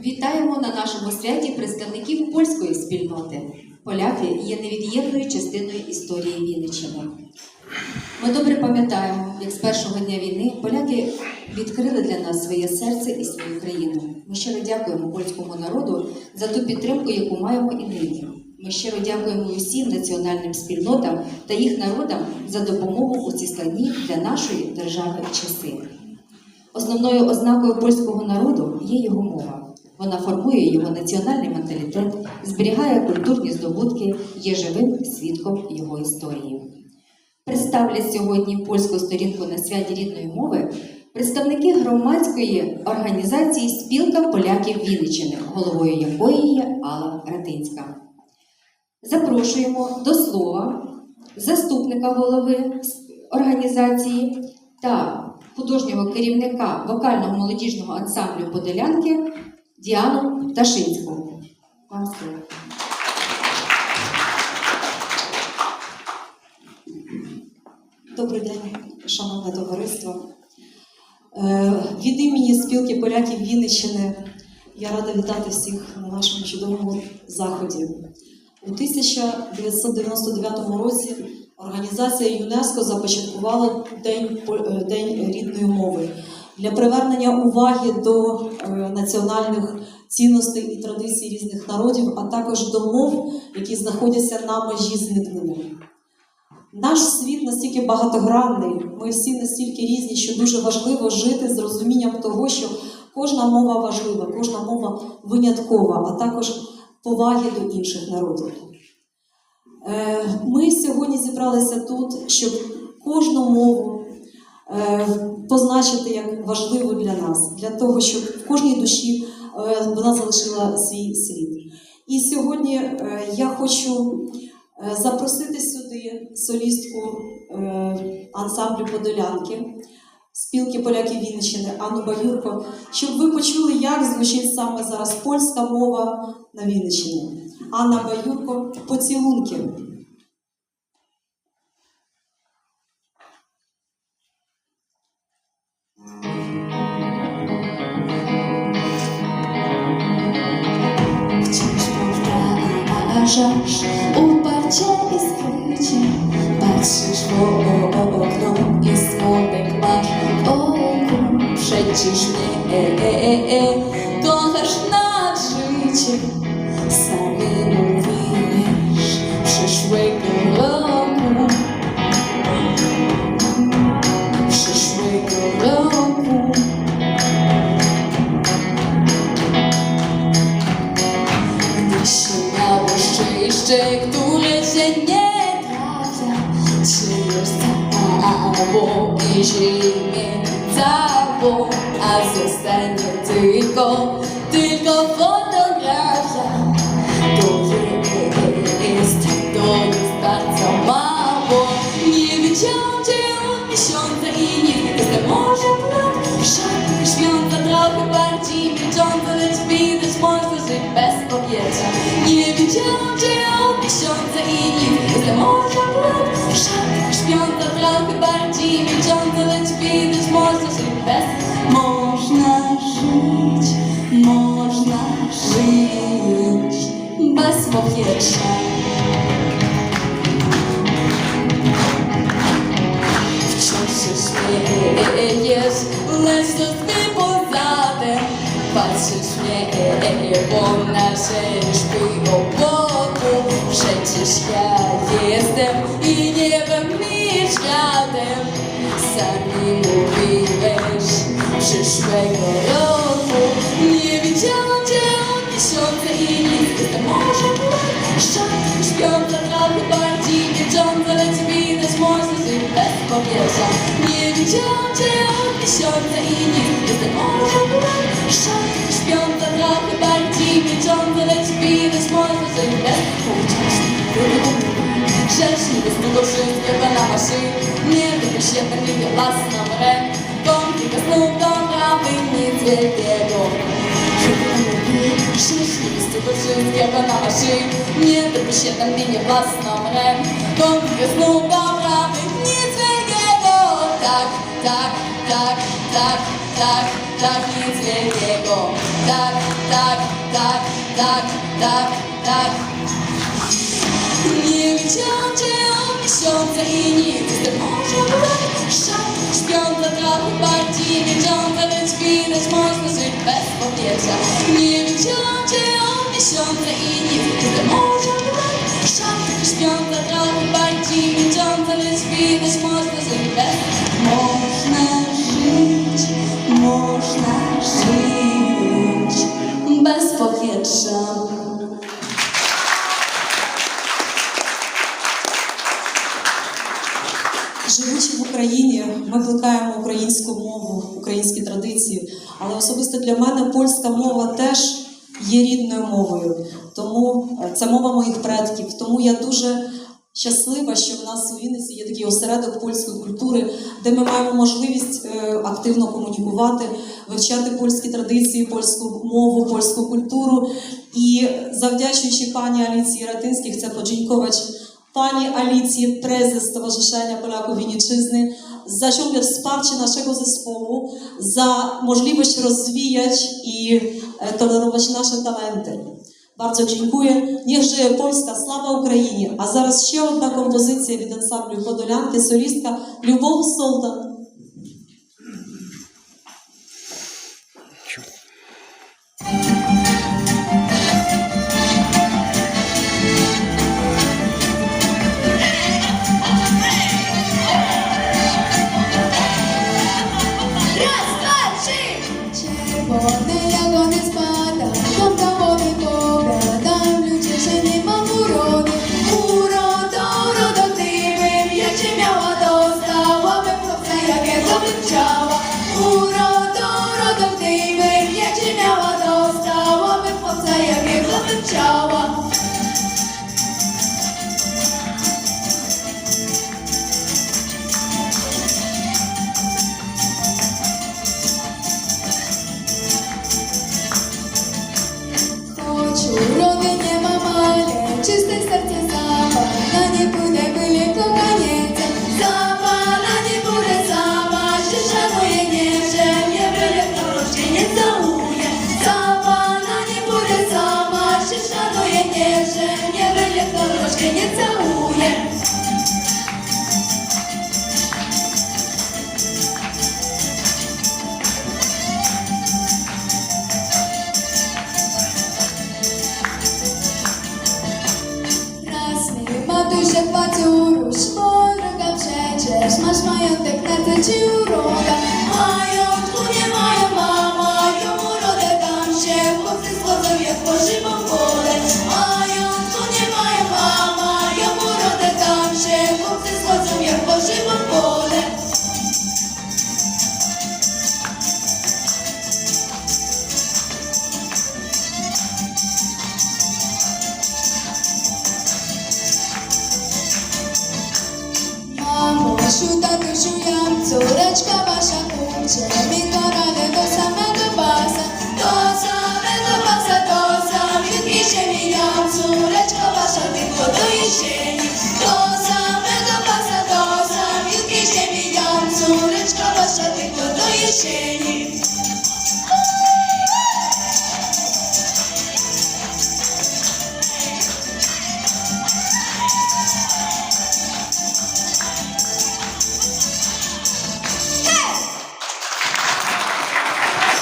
Вітаємо на нашому святі представників польської спільноти. Поляки є невід'ємною частиною історії Вінниччини. Ми добре пам'ятаємо, як з першого дня війни поляки відкрили для нас своє серце і свою країну. Ми щиро дякуємо польському народу за ту підтримку, яку маємо і нині. Ми щиро дякуємо усім національним спільнотам та їх народам за допомогу у ці складні для нашої держави часи. Основною ознакою польського народу є його мова. Вона формує його національний менталітет, зберігає культурні здобутки, є живим свідком його історії. Представлять сьогодні польську сторінку на святі рідної мови представники громадської організації Спілка поляків Вінниччини, головою якої є Алла Ратинська. Запрошуємо до слова заступника голови організації та художнього керівника вокально молодіжного ансамблю Подолянки Діану Пташинську. Вам слово. Добрий день, шановне товариство. Е, Від імені спілки поляків Вінниччини я рада вітати всіх на нашому чудовому заході. У 1999 році організація ЮНЕСКО започаткувала День, е, День рідної мови для привернення уваги до е, національних цінностей і традицій різних народів, а також до мов, які знаходяться на межі зникнення. Наш світ настільки багатогранний, ми всі настільки різні, що дуже важливо жити з розумінням того, що кожна мова важлива, кожна мова виняткова, а також поваги до інших народів. Е, Ми сьогодні зібралися тут, щоб кожну мову позначити як важливу для нас, для того, щоб в кожній душі е, вона залишила свій слід. І сьогодні е, я хочу е, запросити сюди солістку е, ансамблю Подолянки, спілки поляків Вінниччини Анну Баюрко, щоб ви почули, як звучить саме зараз польська мова на Вінниччині. Анна Баюрко, поцілунки. Powtarzasz uparcie i się nie trafia Czy już cało i ziemię całą A zostanie tylko, tylko fotografia. To jest, to jest bardzo mało. Nie od miesiąca i nie jestem może lat Szatnych świątka trochę bardziej milcząca Lecz widać można żyć bez powietrza. Nie widziałam cię od miesiąca i nie jestem może lat Szatnych świątka trochę bardziej milcząca Lecz widać można żyć bez Można żyć, można żyć bez powietrza się śmiejesz, lecz to ty poza tym Patrzysz mnie po naszej szpy obłoku Przecież ja jestem i niebem i światem. Sami mówiłeś przyszłego roku. Nie widziałam cię od miesiąca i nic. Jestem może lat, szat śpiąca trochę bardziej wiedząca Lecz widać można żyć bez powietrza. Nie widziałam cię od miesiąca i nic Jestem może lat, szat śpiąca trochę bardziej wiedząca Lecz widać można żyć bez powietrza Grzesznik jest długo wszystkiego na maszynie Nie tylko się nie własną ręką Tylko znów dobra, nic wielkiego Grzesznik jest długo wszystkiego na maszynie Nie tylko się nie własną ręką Tylko znów dobra, nic wielkiego Tak, tak, tak, tak, tak, tak, nic wielkiego. Tak, tak, tak, tak, tak, tak. Nie widziałam cię od miesiąca i nic Ty może byłeś szat Śpiąca trochę bardziej wiedząca Lecz widać można żyć bez powietrza Nie widziałam cię od miesiąca i nic Ty może Живучи в Україні, ми плекаємо українську мову, українські традиції, але особисто для мене польська мова теж є рідною мовою. Тому е, це мова моїх предків. Тому я дуже щаслива, що в нас у Вінниці є такий осередок польської культури, де ми маємо можливість е, активно комунікувати, вивчати польські традиції, польську мову, польську культуру. І завдячуючи пані Аліції Ратинській, chcę podziękować Pani Alicję, prezes Stowarzyszenia Polaków Wieniczyzny, za ciągle wsparcie naszego zespołu, za możliwość rozwijać i e, tolerować nasze talenty. Bardzo dziękuję. Niech żyje Polska, sława Ukrainie. A зараз ще одна композиція від ансамблю Подолянки, солістка Любов Солдат. Oh, the choć nie całuje. Raz mi matusia płacił róż, przecież masz majątek na tę. Sureci ca așa cum ce mitorale dosa mea de pasă Dosa mea de pasă, dosa mi piše mi jam Sureci ca așa do podu išenje Dosa mea de pasă, dosa mi piše mi jam Sureci ca așa do podu